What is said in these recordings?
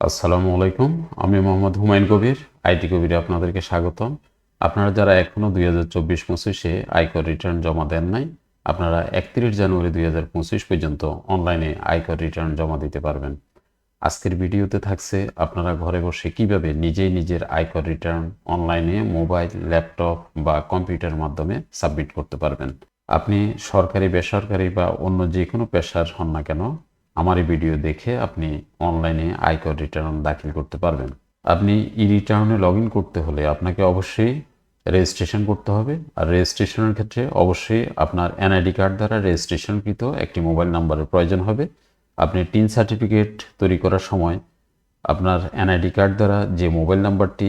আসসালামু আলাইকুম। আমি মোহাম্মদ হুমায়ুন কবির, আইটি কবিরে আপনাদেরকে স্বাগতম। আপনারা যারা এখনও দুই হাজার চব্বিশ পঁচিশে আয়কর রিটার্ন জমা দেন নাই, আপনারা একত্রিশ জানুয়ারি দুই হাজার পঁচিশ পর্যন্ত অনলাইনে আয়কর রিটার্ন জমা দিতে পারবেন। আজকের ভিডিওতে থাকছে আপনারা ঘরে বসে কীভাবে নিজেই নিজের আয়কর রিটার্ন অনলাইনে মোবাইল, ল্যাপটপ বা কম্পিউটার মাধ্যমে সাবমিট করতে পারবেন। আপনি সরকারি, বেসরকারি বা অন্য যে কোনো পেশার হন না কেন আমার এই ভিডিও দেখে আপনি অনলাইনে আয়কর রিটার্ন দাখিল করতে পারবেন। আপনি ই রিটার্নে লগ করতে হলে আপনাকে অবশ্যই রেজিস্ট্রেশন করতে হবে। আর রেজিস্ট্রেশনের ক্ষেত্রে অবশ্যই আপনার এনআইডি কার্ড দ্বারা রেজিস্ট্রেশনকৃত একটি মোবাইল নাম্বারের প্রয়োজন হবে। আপনি টিন সার্টিফিকেট তৈরি করার সময় আপনার এনআইডি কার্ড দ্বারা যে মোবাইল নাম্বারটি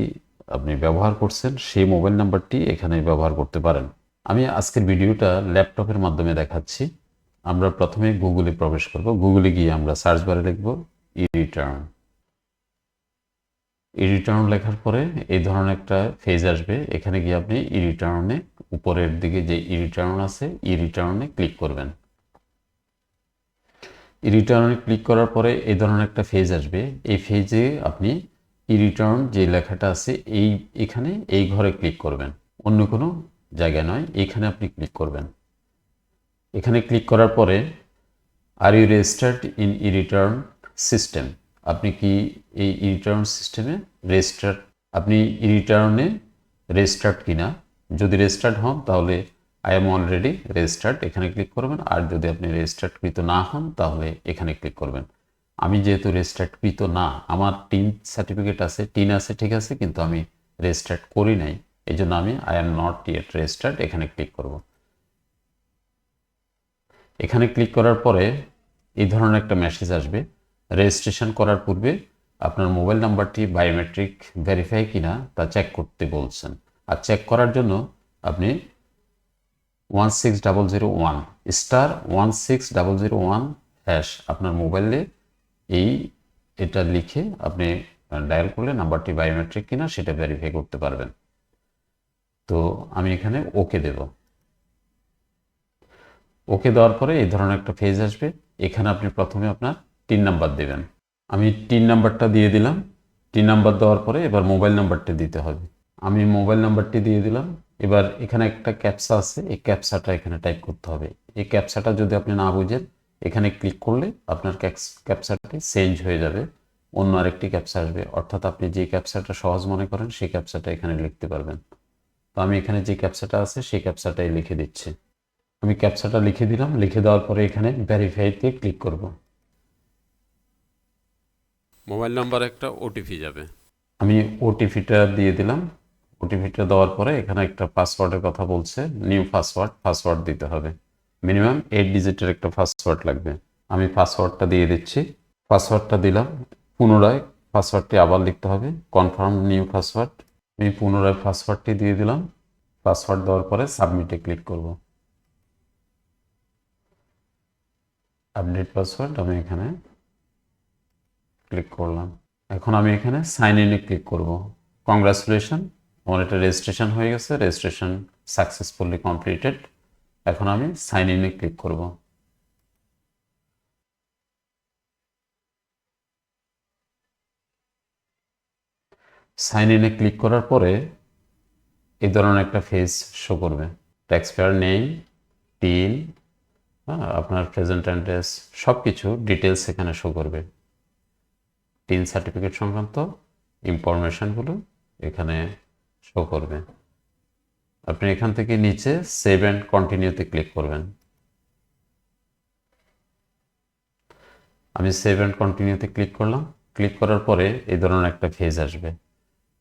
আপনি ব্যবহার করছেন, সেই মোবাইল নাম্বারটি এখানে ব্যবহার করতে পারেন। আমি আজকের ভিডিওটা ল্যাপটপের মাধ্যমে দেখাচ্ছি। আমরা প্রথমে গুগলে প্রবেশ করব। গুগলে গিয়ে আমরা সার্চ বারে লিখব ই রিটার্ন ই রিটার্ন লেখার পরে এই ধরনের একটা ফেজ আসবে। এখানে গিয়ে আপনি ই রিটার্নে উপরের দিকে যে ই রিটার্ন আছে ই রিটার্নে ক্লিক করবেন। ই রিটার্নে ক্লিক করার পরে এই ধরনের একটা ফেজ আসবে। এই ফেজে আপনি ই রিটার্ন যে লেখাটা আছে, এই এখানে এই ঘরে ক্লিক করবেন। অন্য কোনো জায়গায় নয়, এখানে আপনি ক্লিক করবেন। এখানে ক্লিক করার পরে are you registered in e return system আপনি কি এই ই রিটার্ন সিস্টেমে রেজিস্টার্ড আপনি ই রিটার্নে রেজিস্টার্ড কিনা? যদি রেজিস্টার্ড হন, তাহলে আই এম অলরেডি রেজিস্টার্ড এখানে ক্লিক করবেন। আর যদি আপনি রেজিস্টার্ড কৃত না হন, তাহলে এখানে ক্লিক করবেন। আমি যেহেতু রেজিস্টার্ড কৃত না, আমার টিন সার্টিফিকেট আছে টিন আছে, ঠিক আছে, কিন্তু আমি রেজিস্টার্ড করি নাই এই জন্য আমি I am not yet registered এখানে ক্লিক করব। এখানে ক্লিক করার পরে এই ধরনের একটা মেসেজ আসবে। রেজিস্ট্রেশন করার পূর্বে আপনার মোবাইল নাম্বারটি বায়োমেট্রিক ভেরিফাই কিনা তা চেক করতে বলছেন। আর চেক করার জন্য আপনি one six double zero one star one six double zero one hash আপনার মোবাইলে এই এটা লিখে আপনি ডায়াল করলে নাম্বারটি বায়োমেট্রিক কিনা সেটা ভেরিফাই করতে পারবেন। তো আমি এখানে ওকে দেব। ওকে দেওয়ার পরে এই ধরনের একটা ফেজ আসবে। এখানে আপনি প্রথমে আপনার টিন নাম্বার দেবেন। আমি টিন নাম্বারটা দিয়ে দিলাম। টিন নাম্বার দেওয়ার পরে এবার মোবাইল নাম্বারটি দিতে হবে। আমি মোবাইল নাম্বারটি দিয়ে দিলাম। এবার এখানে একটা ক্যাপসা আছে। এই ক্যাপসাটা এখানে টাইপ করতে হবে। এই ক্যাপসাটা যদি আপনি না বুঝেন, এখানে ক্লিক করলে আপনার ক্যাপসাটি চেঞ্জ হয়ে যাবে। অন্য আরেকটি ক্যাপসা আসবে। অর্থাৎ আপনি যে ক্যাপসাটা সহজ মনে করেন, সেই ক্যাপসাটা এখানে লিখতে পারবেন। তো আমি এখানে যে ক্যাপসাটা আছে, সেই ক্যাপসাটাই লিখে দিচ্ছি। আমি ক্যাপসাটা লিখে দিলাম। লিখে দেওয়ার পরে এখানে ভ্যারিফাইতে ক্লিক করব। মোবাইল নাম্বার একটা ওটিপি যাবে। আমি ওটিপিটা দিয়ে দিলাম। ওটিপিটা দেওয়ার পরে এখানে একটা পাসওয়ার্ডের কথা বলছে। নিউ পাসওয়ার্ড পাসওয়ার্ড দিতে হবে। মিনিমাম এইট ডিজিটের একটা পাসওয়ার্ড লাগবে। আমি পাসওয়ার্ডটা দিয়ে দিচ্ছি। পাসওয়ার্ডটা দিলাম। পুনরায় পাসওয়ার্ডটি আবার লিখতে হবে। কনফার্ম নিউ পাসওয়ার্ড আমি পুনরায় পাসওয়ার্ডটি দিয়ে দিলাম। পাসওয়ার্ড দেওয়ার পরে সাবমিটে ক্লিক করব। আপডেট পাসওয়ার্ড আমি এখানে ক্লিক করলাম। এখন আমি এখানে সাইন ইনে ক্লিক করব। কংগ্রাচুলেশন আমার এটা রেজিস্ট্রেশন হয়ে গেছে রেজিস্ট্রেশন সাকসেসফুলি কমপ্লিটেড এখন আমি সাইন ইনে ক্লিক করব। সাইন ইনে ক্লিক করার পরে এই ধরনের একটা ফেজ শো করবে। ট্যাক্স পেয়ার নেই টিন হ্যাঁ আপনার প্রেজেন্ট অ্যাড্রেস সব কিছু ডিটেলস এখানে শো করবে। টিন সার্টিফিকেট সংক্রান্ত ইনফরমেশনগুলো এখানে শো করবে। আপনি এখান থেকে নিচে সেভ অ্যান্ড কন্টিনিউতে ক্লিক করবেন। আমি সেভ অ্যান্ড কন্টিনিউতে ক্লিক করলাম। ক্লিক করার পরে এই ধরনের একটা ফেজ আসবে।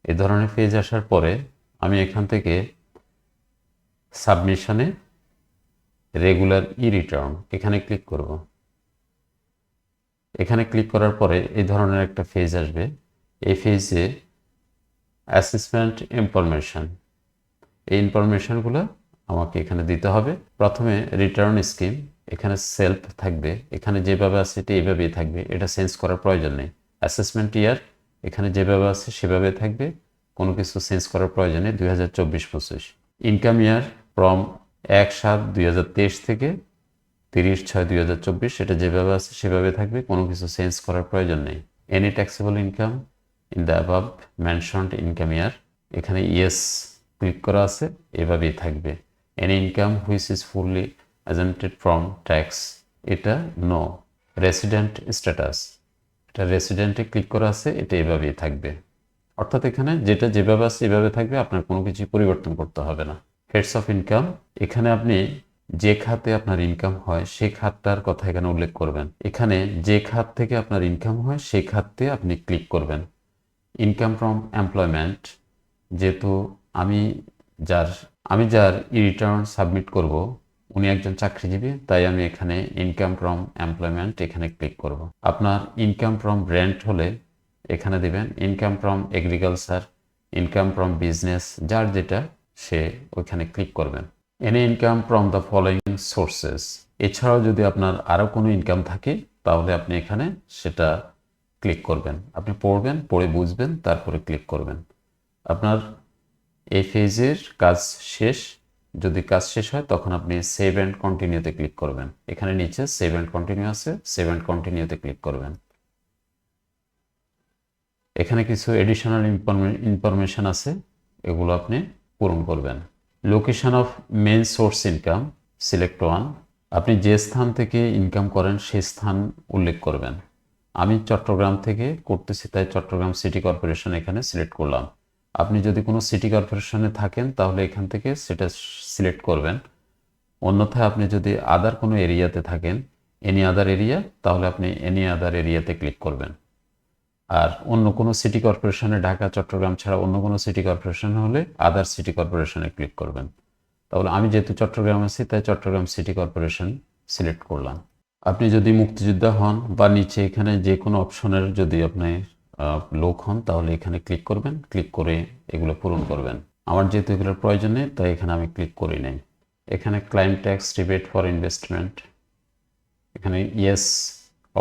এই ধরনের ফেজ আসার পরে আমি এখান থেকে সাবমিশনে রেগুলার ই রিটার্ন এখানে ক্লিক করব। এখানে ক্লিক করার পরে এই ধরনের একটা ফেজ আসবে। এই ফেজে অ্যাসেসমেন্ট ইনফরমেশন এই ইনফরমেশনগুলো আমাকে এখানে দিতে হবে। প্রথমে রিটার্ন স্কিম এখানে সেলফ থাকবে। এখানে যেভাবে আছে এটা এইভাবেই থাকবে। এটা চেঞ্জ করার প্রয়োজন নেই। অ্যাসেসমেন্ট ইয়ার এখানে যেভাবে আছে সেভাবে থাকবে। কোনো কিছু চেঞ্জ করার প্রয়োজন নেই। দুই হাজার চব্বিশ পঁচিশ। ইনকাম ইয়ার ফ্রম এক সাত দুই হাজার তেইশ থেকে তিরিশ ছয় দুই হাজার চব্বিশ, সেটা যেভাবে আছে সেভাবে থাকবে, কোনো কিছু চেঞ্জ করার প্রয়োজন নেই। Any taxable income in the above mentioned income year এখানে ইয়েস ক্লিক করা আছে, এভাবেই থাকবে। Any income which is fully exempted from tax এটা নো রেসিডেন্ট স্ট্যাটাস এটা রেসিডেন্টে ক্লিক করা আছে, এটা এভাবেই থাকবে। অর্থাৎ এখানে যেটা যেভাবে আছে এভাবে থাকবে, আপনার কোনো কিছু পরিবর্তন করতে হবে না। হেডস অফ ইনকাম এখানে আপনি যে খাতে আপনার ইনকাম হয় সেই খাতটার কথা এখানে উল্লেখ করবেন। এখানে যে খাত থেকে আপনার ইনকাম হয় সেই খাতে আপনি ক্লিক করবেন। ইনকাম ফ্রম এমপ্লয়মেন্ট যেহেতু আমি যার আমি যার ই রিটার্ন সাবমিট করব, উনি একজন চাকরিজীবী, তাই আমি এখানে ইনকাম ফ্রম এমপ্লয়মেন্ট এখানে ক্লিক করব। আপনার ইনকাম ফ্রম রেন্ট হলে এখানে দিবেন income from agriculture income from business যার যেটা সে ওইখানে ক্লিক করবেন। Any income from the following sources এছাড়াও যদি আপনার আরও কোনো ইনকাম থাকে, তাহলে আপনি এখানে সেটা ক্লিক করবেন। আপনি পড়বেন, পড়ে বুঝবেন, তারপরে ক্লিক করবেন। আপনার এই ফেজের কাজ শেষ। যদি কাজ শেষ হয়, তখন আপনি সেভ অ্যান্ড কন্টিনিউতে ক্লিক করবেন। এখানে নিচে সেভ অ্যান্ড কন্টিনিউ আছে সেভ অ্যান্ড কন্টিনিউতে ক্লিক করবেন। এখানে কিছু এডিশনাল ইনফরমেশন আছে, এগুলো আপনি পূরণ করবেন। Location of main source income select one আপনি যে স্থান থেকে ইনকাম করেন সেই স্থান উল্লেখ করবেন। আমি চট্টগ্রাম থেকে করতেছি, তাই চট্টগ্রাম সিটি কর্পোরেশন এখানে সিলেক্ট করলাম। আপনি যদি কোনো সিটি কর্পোরেশনে থাকেন, তাহলে এখান থেকে সেটা সিলেক্ট করবেন। অন্যথায় আপনি যদি আদার কোনো এরিয়াতে থাকেন এনি আদার এরিয়া তাহলে আপনি এনি আদার এরিয়াতে ক্লিক করবেন। আর অন্য কোনো সিটি কর্পোরেশনে ঢাকা, চট্টগ্রাম ছাড়া অন্য কোনো সিটি কর্পোরেশন হলে আদার সিটি কর্পোরেশনে ক্লিক করবেন। তাহলে আমি যেহেতু চট্টগ্রাম আছি, তাই চট্টগ্রাম সিটি কর্পোরেশন সিলেক্ট করলাম। আপনি যদি মুক্তিযোদ্ধা হন বা নিচে এখানে যে কোনো অপশনের যদি আপনি লোক হন, তাহলে এখানে ক্লিক করবেন। ক্লিক করে এগুলো পূরণ করবেন। আমার যেহেতু এগুলোর প্রয়োজন নেই, তাই এখানে আমি ক্লিক করি নাই। এখানে claim tax rebate for investment এখানে ইয়েস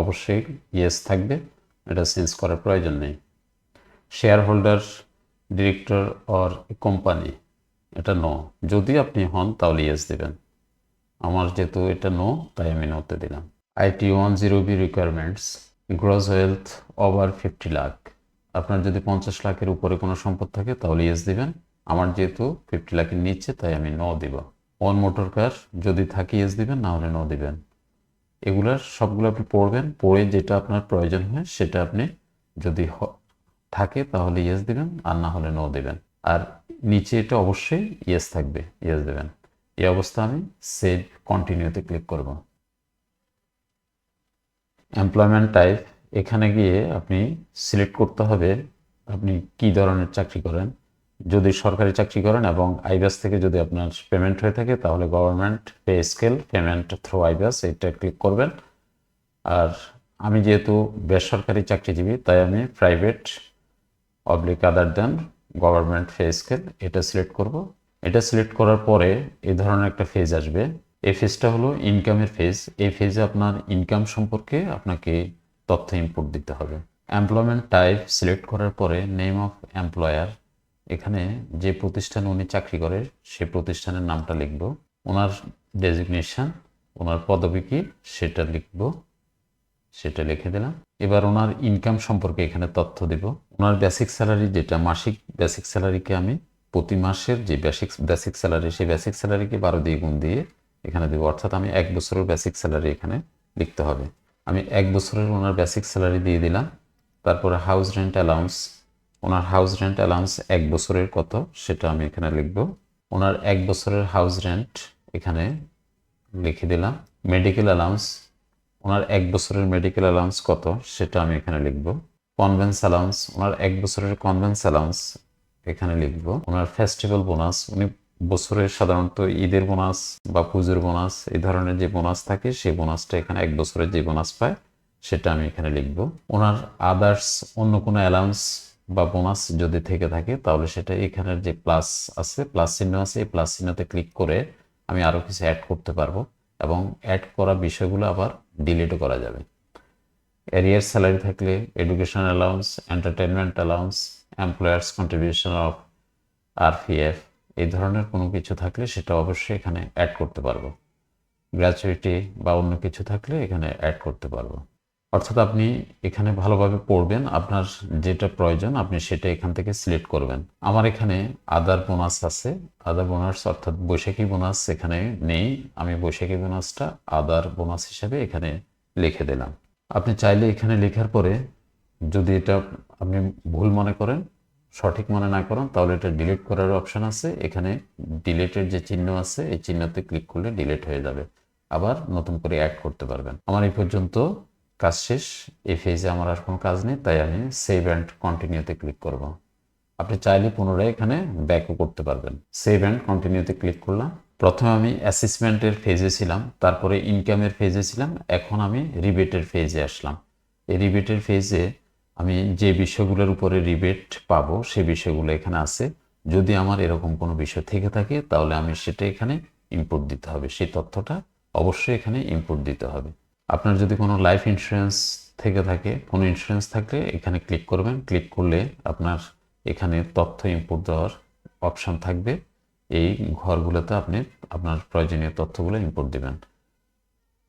অবশ্যই ইয়েস থাকবে। এটা চেঞ্জ করার প্রয়োজন নেই। Share holder director or company এটা নো যদি আপনি হন, তাহলে ইয়েস দেবেন। আমার যেহেতু এটা নো তাই আমি নোতে দিলাম। IT one zero B requirements gross wealth over fifty lakh আপনার যদি পঞ্চাশ লাখের উপরে কোনো সম্পদ থাকে, তাহলে ইয়েস দিবেন। আমার যেহেতু ফিফটি লাখের নিচে, তাই আমি নো দিব। ওয়ান মোটর কার যদি থাকে ইয়েস দিবেন, না হলে নো দিবেন। এগুলার সবগুলো আপনি পড়বেন, পড়ে যেটা আপনার প্রয়োজন হয় সেটা আপনি যদি থাকে তাহলে ইয়েস দিবেন, আর না হলে নো দেবেন। আর নিচে এটা অবশ্যই ইয়েস থাকবে ইয়েস দেবেন। এই অবস্থা আমি সেভ কন্টিনিউতে ক্লিক করব। এমপ্লয়মেন্ট টাইপ এখানে গিয়ে আপনি সিলেক্ট করতে হবে আপনি কি ধরনের চাকরি করেন। যদি সরকারি চাকরি করেন এবং আইবাস থেকে যদি আপনার পেমেন্ট হয়ে থাকে, তাহলে government pay scale payment through iBAS এটা ক্লিক করবেন। আর আমি যেহেতু বেসরকারি চাকরিজীবী, তাই আমি private oblique other than government pay scale এটা সিলেক্ট করব। এটা সিলেক্ট করার পরে এ ধরনের একটা ফেজ আসবে। এই ফেজটা হলো ইনকামের ফেজ এই ফেজে আপনার ইনকাম সম্পর্কে আপনাকে তথ্য ইনপুট দিতে হবে। এমপ্লয়মেন্ট টাইপ সিলেক্ট করার পরে নেম অফ এমপ্লয়ার এখানে যে প্রতিষ্ঠানে উনি চাকরি করে, সে প্রতিষ্ঠানের নামটা লিখব। ওনার ডেজিগনেশন ওনার পদবী কি, সেটা লিখব। সেটা লিখে দিলাম। এবার ওনার ইনকাম সম্পর্কে এখানে তথ্য দিব। ওনার বেসিক স্যালারি যেটা, মাসিক বেসিক স্যালারিকে আমি প্রতি মাসের যে বেসিক বেসিক স্যালারি সেই বেসিক স্যালারিকে বারো দিয়ে গুণ দিয়ে এখানে দেবো। অর্থাৎ আমি এক বছরের বেসিক স্যালারি এখানে লিখতে হবে। আমি এক বছরের ওনার বেসিক স্যালারি দিয়ে দিলাম। তারপরে হাউস রেন্ট অ্যালাউন্স ওনার হাউস রেন্ট অ্যালাউন্স এক বছরের কত সেটা আমি এখানে লিখব। ওনার এক বছরের হাউস রেন্ট এখানে লিখে দিলাম। মেডিকেল অ্যালাউন্স ওনার এক বছরের মেডিকেল অ্যালাউন্স কত সেটা আমি এখানে লিখব। কনভেন্স অ্যালাউন্স ওনার এক বছরের কনভেন্স অ্যালাউন্স এখানে লিখব। ওনার ফেস্টিভ্যাল বোনাস উনি বছরের সাধারণত ঈদের বোনাস বা পুজোর বোনাস এই ধরনের যে বোনাস থাকে সেই বোনাসটা এখানে এক বছরের যে বোনাস পায় সেটা আমি এখানে লিখব। ওনার আদার্স অন্য কোনো অ্যালাউন্স বা বোনাস যদি থেকে থাকে, তাহলে সেটা এখানের যে প্লাস আছে, প্লাস চিহ্ন আছে, এই প্লাস চিহ্নতে ক্লিক করে আমি আরও কিছু অ্যাড করতে পারব এবং অ্যাড করা বিষয়গুলো আবার ডিলিটও করা যাবে। এরিয়ার স্যালারি থাকলে education allowance entertainment allowance employer's contribution of RPF এই ধরনের কোনো কিছু থাকলে সেটা অবশ্যই এখানে অ্যাড করতে পারব। গ্র্যাচুইটি বা অন্য কিছু থাকলে এখানে অ্যাড করতে পারব। অর্থাৎ আপনি এখানে ভালোভাবে পড়বেন, আপনার যেটা প্রয়োজন আপনি সেটা এখান থেকে সিলেক্ট করবেন। আমার এখানে আদার বোনাস আছে। আদার বোনাস অর্থাৎ বৈশাখী বোনাস এখানে নেই। আমি বৈশাখী বোনাসটা আদার বোনাস হিসাবে এখানে লিখে দিলাম। আপনি চাইলে এখানে লেখার পরে যদি এটা আপনি ভুল মনে করেন, সঠিক মনে না করেন, তাহলে এটা ডিলিট করার অপশন আছে। এখানে ডিলিটের যে চিহ্ন আছে, এই চিহ্নতে ক্লিক করলে ডিলিট হয়ে যাবে। আবার নতুন করে অ্যাড করতে পারবেন। আমার এই পর্যন্ত কাজ শেষ, এই ফেজে আমার আর কোনো কাজ নেই, তাই আমি সেভ অ্যান্ড কন্টিনিউতে ক্লিক করব। আপনি চাইলে পুনরায় এখানে ব্যাকও করতে পারবেন। সেভ অ্যান্ড কন্টিনিউতে ক্লিক করলাম। প্রথমে আমি অ্যাসেসমেন্টের ফেজে ছিলাম, তারপরে ইনকামের ফেজে ছিলাম, এখন আমি রিবেটের ফেজে আসলাম। এই রিবেটের ফেজে আমি যে বিষয়গুলোর উপরে রিবেট পাবো, সে বিষয়গুলো এখানে আছে। যদি আমার এরকম কোনো বিষয় থেকে থাকে, তাহলে আমি সেটা এখানে ইনপুট দিতে হবে। সেই তথ্যটা অবশ্যই এখানে ইনপুট দিতে হবে। আপনার যদি কোনো লাইফ ইন্স্যুরেন্স থেকে থাকে, কোনো ইন্স্যুরেন্স থাকলে এখানে ক্লিক করবেন। ক্লিক করলে আপনার এখানে তথ্য ইনপুট দেওয়ার অপশন থাকবে। এই ঘরগুলোতে আপনি আপনার প্রয়োজনীয় তথ্যগুলো ইনপুট দিবেন।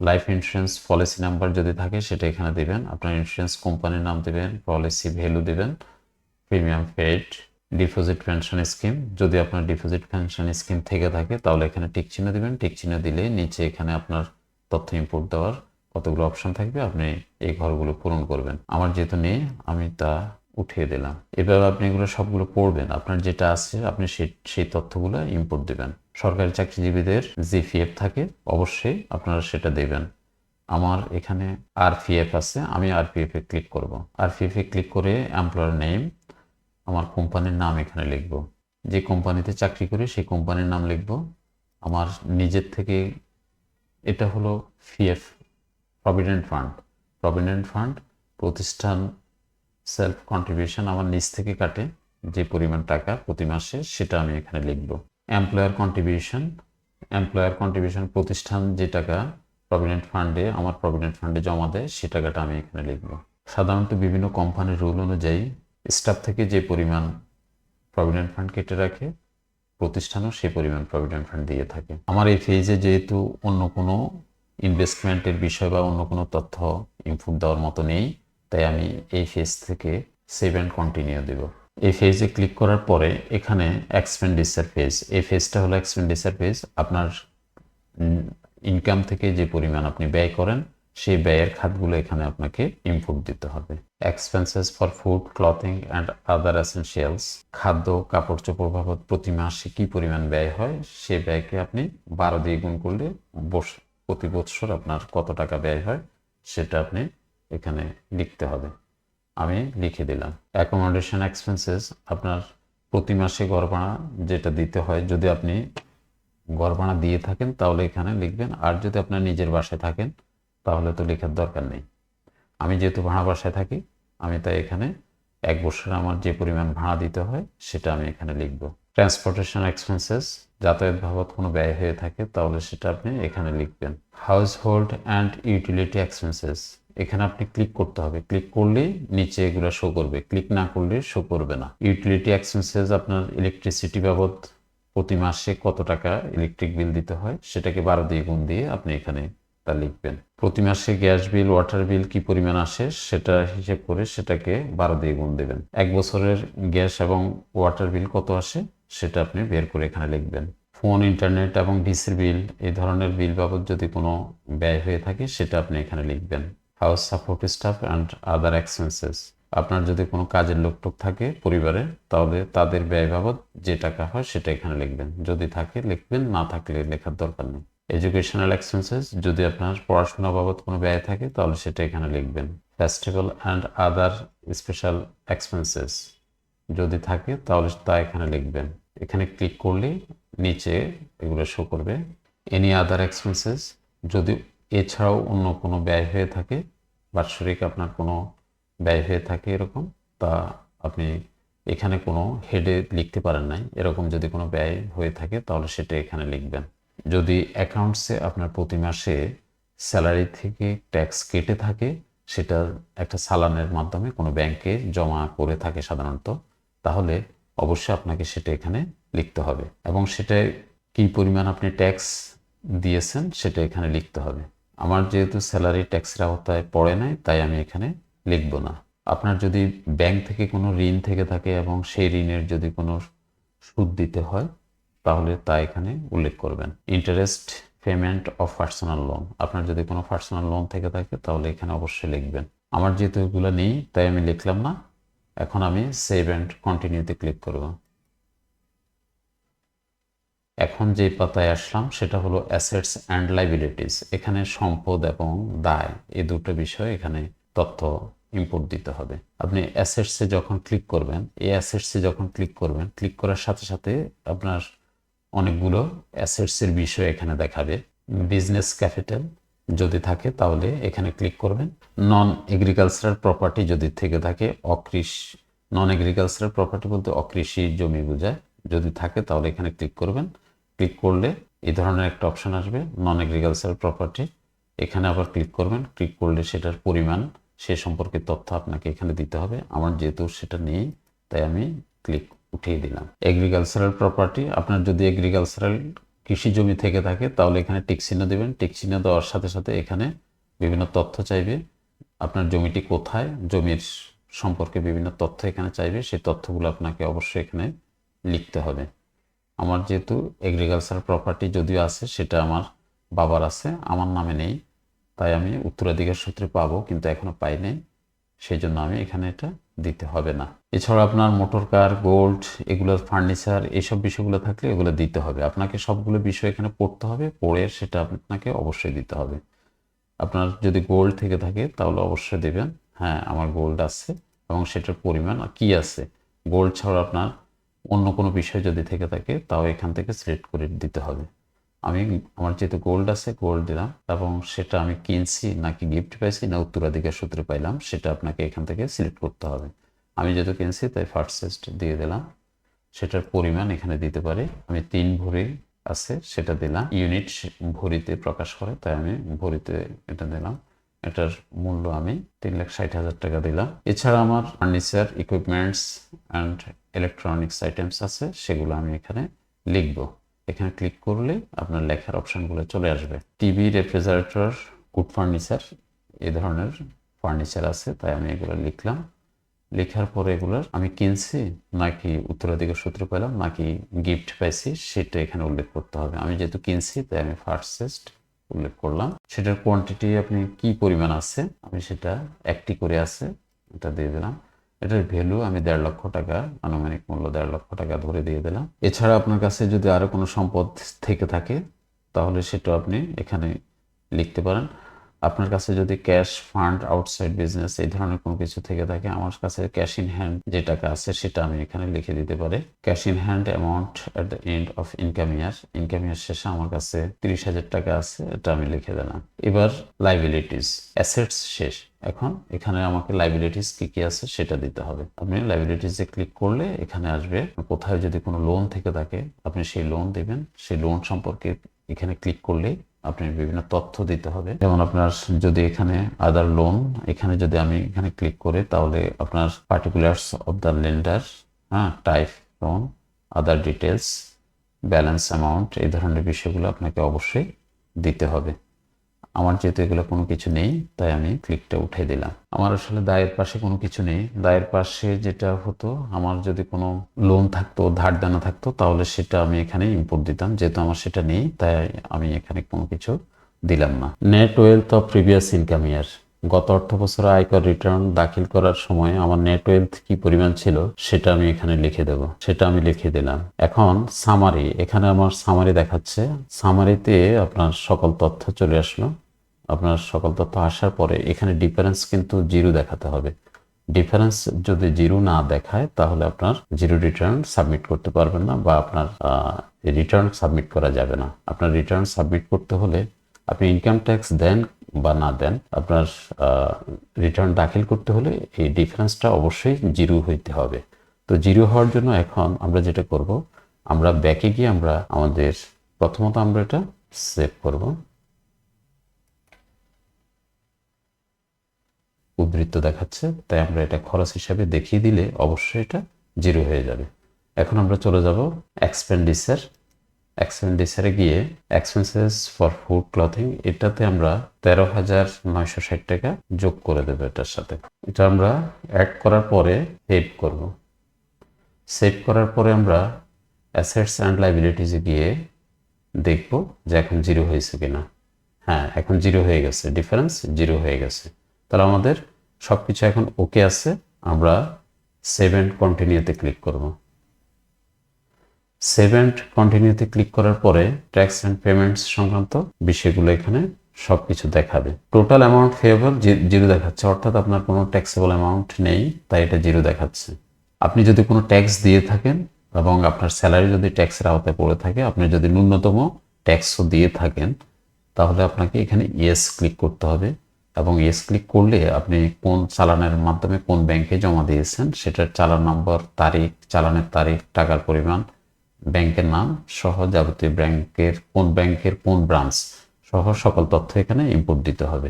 লাইফ ইন্স্যুরেন্স পলিসি নাম্বার যদি থাকে, সেটা এখানে দিবেন। আপনার ইন্স্যুরেন্স কোম্পানির নাম দিবেন পলিসি ভ্যালু দিবেন premium paid deposit pension scheme যদি আপনার ডিপোজিট পেনশন স্কিম থেকে থাকে, তাহলে এখানে টিক চিহ্ন দিবেন। টিক দিলে নিচে এখানে আপনার তথ্য ইনপুট দেওয়ার কতগুলো অপশন থাকবে আপনি এই ঘরগুলো পূরণ করবেন। আমার যেহেতু নেই, আমি তা উঠিয়ে দিলাম। এভাবে আপনি এগুলো সবগুলো পড়বেন। আপনার যেটা আছে, আপনি সেই তথ্যগুলো ইনপুট দেবেন। সরকারি চাকরিজীবীদের জিপিএফ থাকে, অবশ্যই আপনারা সেটা দেবেন। আমার এখানে আরপিএফ আছে, আমি আর আরপিএফ এ ক্লিক করব। আরপিএফ এ ক্লিক করে এমপ্লয়ার নেম আমার কোম্পানির নাম এখানে লিখব। যে কোম্পানিতে চাকরি করি, সেই কোম্পানির নাম লিখব। আমার নিজের থেকে এটা হলো PF provident fund provident fund প্রতিষ্ঠান সেলফ কন্ট্রিবিউশন আমার নিজ থেকে কাটে যে পরিমাণ টাকা প্রতি মাসে, সেটা আমি এখানে লিখব। এমপ্লয়ার কন্ট্রিবিউশন এমপ্লয়ার কন্ট্রিবিউশন প্রতিষ্ঠান যে টাকা প্রভিডেন্ট ফান্ডে আমার প্রভিডেন্ট ফান্ডে জমা দেয়, সে টাকাটা আমি এখানে লিখব। সাধারণত বিভিন্ন কোম্পানির রুল অনুযায়ী স্টাফ থেকে যে পরিমাণ প্রভিডেন্ট ফান্ড কেটে রাখে, প্রতিষ্ঠানও সেই পরিমাণ প্রভিডেন্ট ফান্ড দিয়ে থাকে। আমার এই ফেজে যেহেতু অন্য কোনো ইনভেস্টমেন্টের বিষয় বা অন্য কোনো তথ্য ইনপুট দেওয়ার মতো নেই, তাই আমি এই ফেজ থেকে সেভ অ্যান্ড কন্টিনিউ দেব। এই ফেজে ক্লিক করার পরে এখানে এক্সপেন্ডিচার ফেজ এই ফেজটা হলো এক্সপেন্ডিচার ফেজ আপনার ইনকাম থেকে যে পরিমাণ আপনি ব্যয় করেন, সেই ব্যয়ের খাতগুলো এখানে আপনাকে ইনপুট দিতে হবে। Expenses for food clothing and other essentials খাদ্য, কাপড় চোপড় বাবদ প্রতি মাসে কী পরিমাণ ব্যয় হয়, সে ব্যয়কে আপনি বারো দিয়ে গুণ করলে বস প্রতি বৎসর আপনার কত টাকা ব্যয় হয়, সেটা আপনি এখানে লিখতে হবে। আমি লিখে দিলাম। অ্যাকোমোডেশন এক্সপেন্সেস আপনার প্রতি মাসে ভাড়া যেটা দিতে হয়, যদি আপনি ভাড়া দিয়ে থাকেন, তাহলে এখানে লিখবেন, আর যদি আপনার নিজের বাসায় থাকেন, তাহলে তো লেখার দরকার নেই। আমি যেহেতু ভাড়া বাসায় থাকি, আমি তাই এখানে এক বছর আমার যে পরিমাণ ভাড়া দিতে হয়, সেটা আমি এখানে লিখব। ট্রান্সপোর্টেশন এক্সপেন্সেস যাতায়াত বাবদ কোনো ব্যয় হয়ে থাকে, তাহলে সেটা আপনি এখানে লিখবেন। House hold and utility expenses এখানে আপনি ক্লিক করতে হবে। ক্লিক করলে নিচে এগুলো শো করবে। ক্লিক না করলে শো করবে না। ইউটিলিটি এক্সপেন্সেস আপনার ইলেকট্রিসিটি বাবদ প্রতি মাসে কত টাকা ইলেকট্রিক বিল দিতে হয়, সেটাকে বারো দিয়ে গুণ দিয়ে আপনি এখানে তা লিখবেন। প্রতি মাসে গ্যাস বিল ওয়াটার বিল কি পরিমাণ আসে, সেটা হিসেব করে সেটাকে বারো দিয়ে গুণ দেবেন। এক বছরের গ্যাস এবং ওয়াটার বিল কত আসে? সেটা আপনি বের করে এখানে লিখবেন। ফোন, ইন্টারনেট এবং ডিসির বিল, এই ধরনের বিল বাবদ যদি কোনো ব্যয় হয়ে থাকে, সেটা আপনি এখানে লিখবেন। House support staff and other expenses আপনার যদি কোনো কাজের লোকটোক থাকে পরিবারে তাহলে তাদের ব্যয় বাবদ যে টাকা হয় সেটা এখানে লিখবেন। যদি থাকে, লিখবেন, না থাকলে লেখার দরকার নেই। এডুকেশনাল এক্সপেন্সেস যদি আপনার পড়াশোনা বাবদ কোনো ব্যয় থাকে, তাহলে সেটা এখানে লিখবেন। Festival and other special expenses যদি থাকে, তাহলে তা এখানে লিখবেন। এখানে ক্লিক করলে নিচে এগুলো শো করবে। এনি আদার এক্সপেন্সেস যদি এছাড়াও অন্য কোনো ব্যয় হয়ে থাকে, বাৎসরিক আপনার কোনো ব্যয় হয়ে থাকে এরকম, তা আপনি এখানে কোনো হেডে লিখতে পারেন নাই। এরকম যদি কোনো ব্যয় হয়ে থাকে, তাহলে সেটা এখানে লিখবেন। যদি অ্যাকাউন্টসে আপনার প্রতি মাসে স্যালারি থেকে ট্যাক্স কেটে থাকে সেটা একটা সালানের মাধ্যমে কোনো ব্যাংকে জমা করে থাকে সাধারণত। তাহলে অবশ্যই আপনাকে সেটা এখানে লিখতে হবে। এবং সেটা কী পরিমাণ আপনি ট্যাক্স দিয়েছেন সেটা এখানে লিখতে হবে। আমার যেহেতু স্যালারি ট্যাক্সের আওতায় পড়ে নাই, তাই আমি এখানে লিখব না। আপনার যদি ব্যাংক থেকে কোনো ঋণ থেকে থাকে এবং সেই ঋণের যদি কোনো সুদ দিতে হয়, তাহলে তা এখানে উল্লেখ করবেন। Interest payment of personal loan আপনার যদি কোনো পার্সোনাল লোন থেকে থাকে, তাহলে এখানে অবশ্যই লিখবেন। আমার যেহেতু এগুলো নেই, তাই আমি লিখলাম না। এখন আমি সেভ অ্যান্ড কন্টিনিউতে ক্লিক করব। এখন যে পাতায় আসলাম, সেটা হলো অ্যাসেটস অ্যান্ড লাইবিলিটিস এখানে সম্পদ এবং দায়, এই দুটো বিষয় এখানে তথ্য ইম্পোর্ট দিতে হবে। আপনি অ্যাসেটসে যখন ক্লিক করবেন, এই অ্যাসেটসে যখন ক্লিক করবেন ক্লিক করার সাথে সাথে আপনার অনেকগুলো অ্যাসেটসের বিষয় এখানে দেখাবে বিজনেস ক্যাপিটাল যদি থাকে তাহলে এখানে ক্লিক করবেন। নন এগ্রিকালচারাল প্রপার্টি যদি থেকে থাকে, অকৃষ নন এগ্রিকালচারাল প্রপার্টি বলতে অকৃষি জমি বোঝায়। যদি থাকে তাহলে এখানে ক্লিক করবেন। ক্লিক করলে এই ধরনের একটা অপশন আসবে নন এগ্রিকালচারাল প্রপার্টি এখানে আবার ক্লিক করবেন। ক্লিক করলে সেটার পরিমাণ, সে সম্পর্কে তথ্য আপনাকে এখানে দিতে হবে। আমার যেহেতু সেটা নেই, তাই আমি ক্লিক উঠিয়ে দিলাম। এগ্রিকালচারাল প্রপার্টি আপনার যদি এগ্রিকালচারাল কৃষি জমি থেকে থাকে, তাহলে এখানে টিক চিহ্ন দেবেন। টিক চিহ্ন দেওয়ার সাথে সাথে এখানে বিভিন্ন তথ্য চাইবে। আপনার জমিটি কোথায়, জমির সম্পর্কে বিভিন্ন তথ্য এখানে চাইবে। সেই তথ্যগুলো আপনাকে অবশ্যই এখানে লিখতে হবে। আমার যেহেতু এগ্রিকালচার প্রপার্টি যদিও আছে, সেটা আমার বাবার আছে, আমার নামে নেই, তাই আমি উত্তরাধিকার সূত্রে পাবো, কিন্তু এখনও পাই নাই। সেই জন্য আমি এখানে এটা দিতে হবে না। এছাড়া আপনার মোটর কার গোল্ড এগুলো ফার্নিচার এইসব বিষয়গুলো থাকলে এগুলো দিতে হবে। আপনাকে সবগুলো বিষয় এখানে পড়তে হবে, পড়ে সেটা আপনাকে অবশ্যই দিতে হবে। আপনার যদি গোল্ড থেকে থাকে তাহলে অবশ্যই দেবেন। হ্যাঁ আমার গোল্ড আছে এবং সেটার পরিমাণ কি আছে? গোল্ড ছাড়া আপনার অন্য কোনো বিষয় যদি থেকে থাকে তাও এখান থেকে সিলেক্ট করে দিতে হবে। আমি আমার যেহেতু গোল্ড আছে গোল্ড দিলাম। এবং সেটা আমি কিনছি, নাকি গিফট পাইছি, না উত্তরাধিকার সূত্রে পাইলাম, সেটা আপনাকে এখান থেকে সিলেক্ট করতে হবে। আমি যেহেতু কিনছি, তাই ফার্স্ট দিয়ে দিলাম। সেটার পরিমাণ এখানে দিতে পারি। আমি তিন ভরি আছে, সেটা দিলাম। ইউনিট ভরিতে প্রকাশ করে, তাই আমি ভরিতে এটা দিলাম। এটার মূল্য আমি তিন লাখ ষাট হাজার টাকা দিলাম। এছাড়া আমার furniture equipments and electronics items আছে, সেগুলো আমি এখানে লিখব। এখানে ক্লিক করলে আপনার লেখার অপশনগুলো চলে আসবে। টিভি রেফ্রিজারেটর গুড ফার্নিচার এ ধরনের ফার্নিচার আছে, তাই আমি এগুলো লিখলাম। লেখার পরে এগুলোর আমি কিনছি, নাকি উত্তরাধিকার সূত্রে পেলাম, নাকি গিফট পাইছি, সেটা এখানে উল্লেখ করতে হবে। আমি যেহেতু কিনছি, তাই আমি ফার্স্ট উল্লেখ করলাম। সেটার কোয়ান্টিটি আপনি কি পরিমাণ আছে, আমি সেটা একটি করে আছে, এটা দিয়ে দিলাম। এটার ভ্যালু আমি দেড় লক্ষ টাকা, আনুমানিক মূল্য দেড় লক্ষ টাকা ধরে দিয়ে দিলাম। এছাড়া আপনার কাছে যদি আরও কোনো সম্পদ থেকে থাকে, তাহলে সেটা আপনি এখানে লিখতে পারেন। আপনার কাছে যদি ক্যাশ ফান্ড আউটসাইড বিজনেস এই ধরনের কোনো কিছু থেকে থাকে, আমার কাছে ক্যাশ ইন হ্যান্ড যে টাকা আছে সেটা আমি এখানে লিখে দিতে পারি। Cash in hand amount at the end of income year income year শেষে আমার কাছে তিরিশ হাজার টাকা আছে, এটা আমি লিখে দিলাম। এবার লাইবিলিটিস অ্যাসেটস শেষ। এখন এখানে আমাকে লাইবিলিটিস কি কি আছে সেটা দিতে হবে। আপনি লাইবিলিটিসে ক্লিক করলে এখানে আসবে, কোথায় যদি কোনো লোন থেকে থাকে, আপনি সেই লোন দেবেন। সেই লোন সম্পর্কে এখানে ক্লিক করলে আপনি বিভিন্ন তথ্য দিতে হবে। যেমন আপনার যদি এখানে আদার লোন এখানে যদি আমি এখানে ক্লিক করি, তাহলে আপনার পার্টিকুলার্স অফ দ্য লেন্ডার হ্যাঁ type loan other details balance amount এই ধরনের বিষয়গুলো আপনাকে অবশ্যই দিতে হবে। আমার যেহেতু এগুলো কোনো কিছু নেই, তাই আমি ক্লিকটা উঠে দিলাম। আমার আসলে দায়ের পাশে কোনো কিছু নেই। দায়ের পাশে যেটা হতো, আমার যদি কোনো লোন থাকতো, ধার দেনা থাকতো, তাহলে সেটা আমি এখানে ইম্পোর্ট দিতাম। যেহেতু আমার সেটা নেই, তাই আমি এখানে কোনো কিছু দিলাম না। Net wealth of previous income year গত অর্থ বছরে আয়কর রিটার্ন দাখিল করার সময় আমার নেট ওয়েলথ কি পরিমাণ ছিল, সেটা আমি এখানে লিখে দেব। সেটা আমি লিখে দিলাম। এখন সামারি এখানে আমার সামারি দেখাচ্ছে। সামারিতে আপনার সকল তথ্য চলে আসলো। আপনার সকল তথ্য আসার পরে এখানে ডিফারেন্স কিন্তু জিরো দেখাতে হবে। ডিফারেন্স যদি জিরো না দেখায়, তাহলে আপনার জিরো রিটার্ন সাবমিট করতে পারবেন না বা আপনার রিটার্ন সাবমিট করা যাবে না। আপনার রিটার্ন সাবমিট করতে হলে আপনি ইনকাম ট্যাক্স দেন বা না দেন, আপনার রিটার্ন দাখিল করতে হলে এই ডিফারেন্সটা অবশ্যই জিরো হইতে হবে। তো জিরো হওয়ার জন্য এখন আমরা যেটা করব, আমরা ব্যাকে গিয়ে আমরা আমাদের, প্রথমত আমরা এটা সেভ করব। উদ্ধৃত্ত দেখাচ্ছে, তাই আমরা এটা খরচ হিসাবে দেখিয়ে দিলে অবশ্যই এটা জিরো হয়ে যাবে। এখন আমরা চলে যাব এক্সপেন্ডিচার এক্সপেন্ডিচারে গিয়ে এক্সপেন্সেস ফর ফুড ক্লথিং এটাতে আমরা তেরো হাজার নয়শো ষাট টাকা যোগ করে দেবো এটার সাথে। এটা আমরা অ্যাড করার পরে সেভ করব। সেভ করার পরে আমরা অ্যাসেটস অ্যান্ড লাইবিলিটিসে গিয়ে দেখব যে এখন জিরো হয়েছে কিনা। হ্যাঁ এখন জিরো হয়ে গেছে। ডিফারেন্স জিরো হয়ে গেছে। তাহলে আমাদের সব কিছু এখন ওকে আছে। আমরা সেভেন কন্টিনিউতে ক্লিক করব। সেভেন কন্টিনিউতে ক্লিক করার পরে ট্যাক্স অ্যান্ড পেমেন্টস সংক্রান্ত বিষয়গুলো এখানে সব কিছু দেখাবে টোটাল অ্যামাউন্ট ফেয়েবল জিরো দেখাচ্ছে। অর্থাৎ আপনার কোনো ট্যাক্সেবল অ্যামাউন্ট নেই, তাই এটা জিরো দেখাচ্ছে। আপনি যদি কোনো ট্যাক্স দিয়ে থাকেন এবং আপনার স্যালারি যদি ট্যাক্সের আওতায় পড়ে থাকে, আপনি যদি ন্যূনতম ট্যাক্সও দিয়ে থাকেন, তাহলে আপনাকে এখানে ইয়েস ক্লিক করতে হবে। এবং এস ক্লিক করলে আপনি কোন চালানের মাধ্যমে কোন ব্যাংকে জমা দিয়েছেন, সেটার চালান নম্বর তারিখ, চালানের তারিখ, টাকার পরিমাণ ব্যাংকের নাম সহ যাবতীয় ব্যাংকের কোন ব্যাংকের কোন ব্রাঞ্চ সহ সকল তথ্য এখানে ইনপুট দিতে হবে।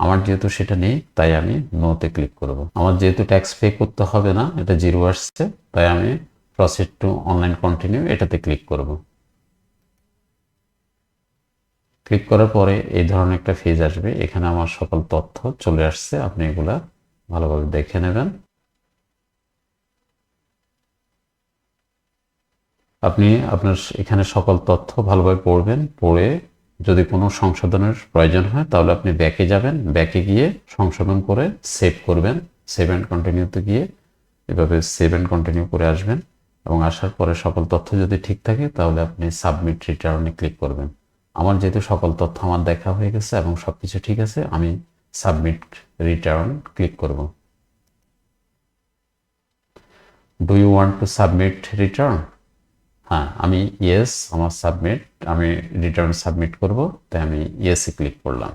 আমার যেহেতু সেটা নেই, তাই আমি নোতে ক্লিক করব। আমার যেহেতু ট্যাক্স পে করতে হবে না, এটা জিরো আসছে, তাই আমি প্রসিড টু অনলাইন কন্টিনিউ এটাতে ক্লিক করব। ক্লিক করার পরে এই ধরনের একটা ফেজ আসবে। এখানে আমার সকল তথ্য চলে আসছে। আপনি এগুলা ভালোভাবে দেখে নেবেন। আপনি আপনার এখানে সকল তথ্য ভালোভাবে পড়বেন। পড়ে যদি কোনো সংশোধনের প্রয়োজন হয়, তাহলে আপনি ব্যাকে যাবেন। ব্যাকে গিয়ে সংশোধন করে সেভ করবেন। সেভ অ্যান্ড কন্টিনিউতে গিয়ে এভাবে সেভ অ্যান্ড কন্টিনিউ করে আসবেন। এবং আসার পরে সকল তথ্য যদি ঠিক থাকে, তাহলে আপনি সাবমিট রিটার্নে ক্লিক করবেন। আমার যেহেতু সকল তথ্য আমার দেখা হয়ে গেছে এবং সব কিছু ঠিক আছে, আমি সাবমিট রিটার্ন ক্লিক করব। Do you want to submit return হ্যাঁ আমি ইয়েস আমার সাবমিট আমি রিটার্ন সাবমিট করব, তাই আমি ইয়েসে ক্লিক করলাম।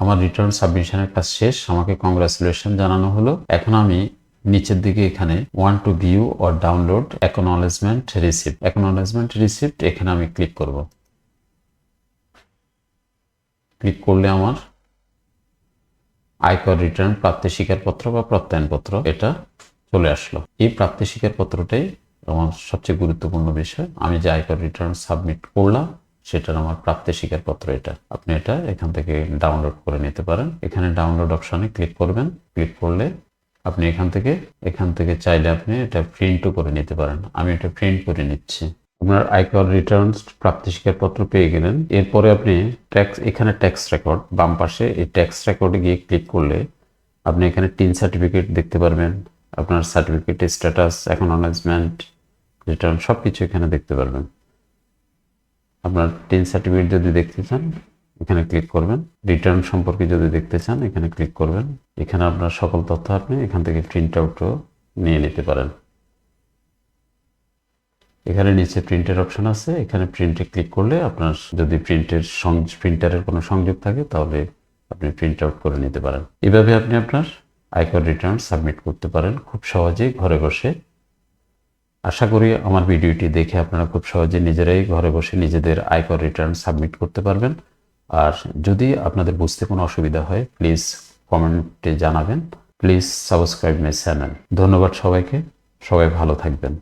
আমার রিটার্ন সাবমিশনের কাজ শেষ, আমাকে কংগ্রাচুলেশন জানানো হলো। এখন আমি নিচের দিকে এখানে want to view or download acknowledgement receipt acknowledgement receipt এখানে আমি ক্লিক করব। ক্লিক করলে আমার আয়কর রিটার্ন প্রাপ্তি স্বীকারপত্র বা প্রত্যয়নপত্র এটা চলে আসলো। এই প্রাপ্তি স্বীকারপত্রটাই আমার সবচেয়ে গুরুত্বপূর্ণ বিষয়। আমি যে আয়কর রিটার্ন সাবমিট করলাম, সেটার আমার প্রাপ্তি স্বীকারপত্র এটা। আপনি এটা এখান থেকে ডাউনলোড করে নিতে পারেন। এখানে ডাউনলোড অপশনে ক্লিক করবেন। ক্লিক করলে আপনি এখান থেকে এখান থেকে চাইলে আপনি এটা প্রিন্টও করে নিতে পারেন। আমি এটা প্রিন্ট করে নিচ্ছি। আপনার আয়কর রিটার্ন প্রাপ্তি স্বীকারপত্র পেয়ে গেলেন। এরপরে আপনি ট্যাক্স এখানে ট্যাক্স রেকর্ড বাম পাশে এই ট্যাক্স রেকর্ডে গিয়ে ক্লিক করলে আপনি এখানে টিন সার্টিফিকেট দেখতে পারবেন। আপনার সার্টিফিকেট স্ট্যাটাস অ্যাকনোলেজমেন্ট রিটার্ন সব কিছু এখানে দেখতে পারবেন। আপনার টিন সার্টিফিকেট যদি দেখতে চান এখানে ক্লিক করবেন। রিটার্ন সম্পর্কে যদি দেখতে চান, এখানে ক্লিক করবেন। এখানে আপনার সকল তথ্য আপনি এখান থেকে প্রিন্ট আউটও নিয়ে নিতে পারেন। এখানে নিচে প্রিন্টের অপশন আছে। এখানে প্রিন্টে ক্লিক করলে আপনার যদি প্রিন্টের প্রিন্টারের কোনো সংযোগ থাকে, তাহলে আপনি প্রিন্ট আউট করে নিতে পারেন। এভাবে আপনি আপনার আয়কর রিটার্ন সাবমিট করতে পারেন খুব সহজেই ঘরে বসে। আশা করি আমার ভিডিওটি দেখে আপনারা খুব সহজে নিজেরাই ঘরে বসে নিজেদের আয়কর রিটার্ন সাবমিট করতে পারবেন। আর যদি আপনাদের বুঝতে কোনো অসুবিধা হয় প্লিজ কমেন্টে জানাবেন। প্লিজ সাবস্ক্রাইব মাই চ্যানেল ধন্যবাদ সবাইকে। সবাই ভালো থাকবেন।